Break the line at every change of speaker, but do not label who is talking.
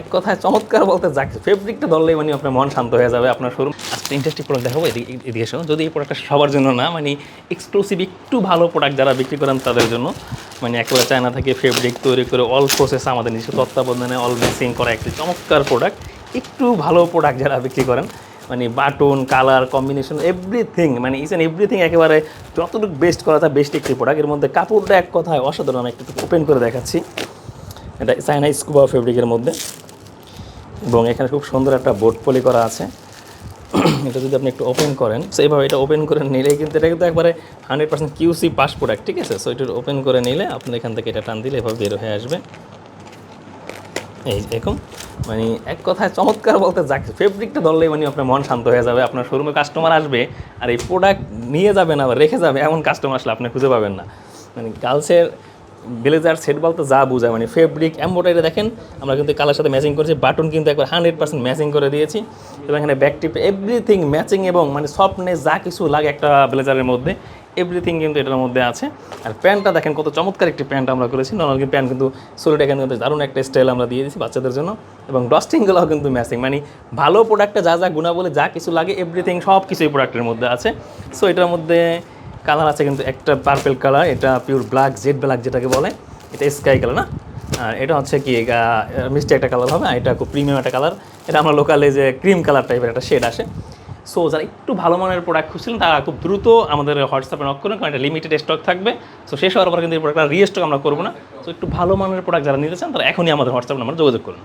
এক কথায় চমৎকার বলতে যাক ফেব্রিকটা ধরলেই মানে আপনার মন শান্ত হয়ে যাবে, আপনার শোরুম আজকে ইন্টারেস্টিং প্রোডাক্ট দেখাবো, এদিকে এসো। যদি এই প্রোডাক্টটা সবার জন্য না মানে এক্সক্লুসিভ একটু ভালো প্রোডাক্ট যারা বিক্রি করেন তাদের জন্য মানে একেবারে চায়না থেকে ফেব্রিক তৈরি করে অল প্রসেস আমাদের নিজস্ব তত্ত্বাবধানে অল মেসিং করা একটি চমৎকার প্রোডাক্ট একটু ভালো প্রোডাক্ট যারা বিক্রি করেন মানে বাটন কালার কম্বিনেশন এভরিথিং মানে ইস অ্যান্ড এভরিথিং একেবারে যতটুকু বেস্ট করা যায় বেস্ট একটি প্রোডাক্টের মধ্যে কাপড়টা এক কথায় অসাধারণ, আমি একটু ওপেন করে দেখাচ্ছি। এটা চায়না স্কুবা ফেব্রিকের মধ্যে। এবং এখানে খুব সুন্দর একটা বোর্ড পলি করা আছে। এটা যদি আপনি একটু ওপেন করেন সো এইভাবে এটা ওপেন করে নিলেই কিন্তু এটা কিন্তু একবারে hundred percent QC pass product, ঠিক আছে? সো এটা ওপেন করে নিলে আপনি এখান থেকে এটা টান দিলে এভাবে বের হয়ে আসবে। এই দেখুন মানে এক কথায় চমৎকার বলতে যাক ফেব্রিকটা ধরলেই মানে আপনার মন শান্ত হয়ে যাবে, আপনার শোরুমে কাস্টমার আসবে, আর এই প্রোডাক্ট নিয়ে যাবেন আবার রেখে যাবে, এমন কাস্টমার আসলে আপনি খুঁজে পাবেন না। মানে গার্লসের ব্লেজার সেট বলতে যা বোঝায় মানে ফেব্রিক এম্বোটারি দেখেন, আমরা কিন্তু কালার সাথে ম্যাচিং করেছি বাটন কিন্তু একবার হান্ড্রেড পার্সেন্ট ম্যাচিং করে দিয়েছি। এবং এখানে ব্যাক টিপ এভরিথিং ম্যাচিং এবং মানে সফটনেস যা কিছু লাগে একটা ব্লেজারের মধ্যে এভরিথিং কিন্তু এটার মধ্যে আছে। আর প্যান্টটা দেখেন, কত চমৎকার একটি প্যান্ট আমরা করেছি। নর্মাল কিন্তু প্যান্ট কিন্তু সোলেট এখানে কিন্তু দারুণ একটা স্টাইল আমরা দিয়ে দিয়েছি বাচ্চাদের জন্য। এবং ডস্টিংগুলোও কিন্তু ম্যাচিং মানে ভালো প্রোডাক্টে যা যা গুণাবলী, যা কিছু লাগে এভরিথিং সব কিছুই প্রোডাক্টের মধ্যে আছে। সো এটার মধ্যে কালার আছে কিন্তু একটা পার্পেল কালার এটা পিওর ব্ল্যাক জেড ব্ল্যাক যেটাকে বলে, এটা স্কাই কালার না? আর এটা হচ্ছে কি মিষ্টি একটা কালার হবে, আর এটা খুব প্রিমিয়াম একটা কালার এটা আমরা লোকালে যে ক্রিম কালার টাইপের একটা শেড আসে। সো যারা একটু ভালো মানের প্রোডাক্ট খুঁজছিলেন, তারা খুব দ্রুত আমাদের হোয়াটসঅ্যাপে নক করুন, কারণ এটা লিমিটেড স্টক থাকবে। সো শেষ হওয়ার পর কিন্তু এই প্রোডাক্টটা রিস্টক আমরা করব না। সো একটু ভালো মানের প্রোডাক্ট যারা নিতে চান, তারা এখনই আমাদের হোয়াটসঅ্যাপ নাম্বার যোগাযোগ করুন।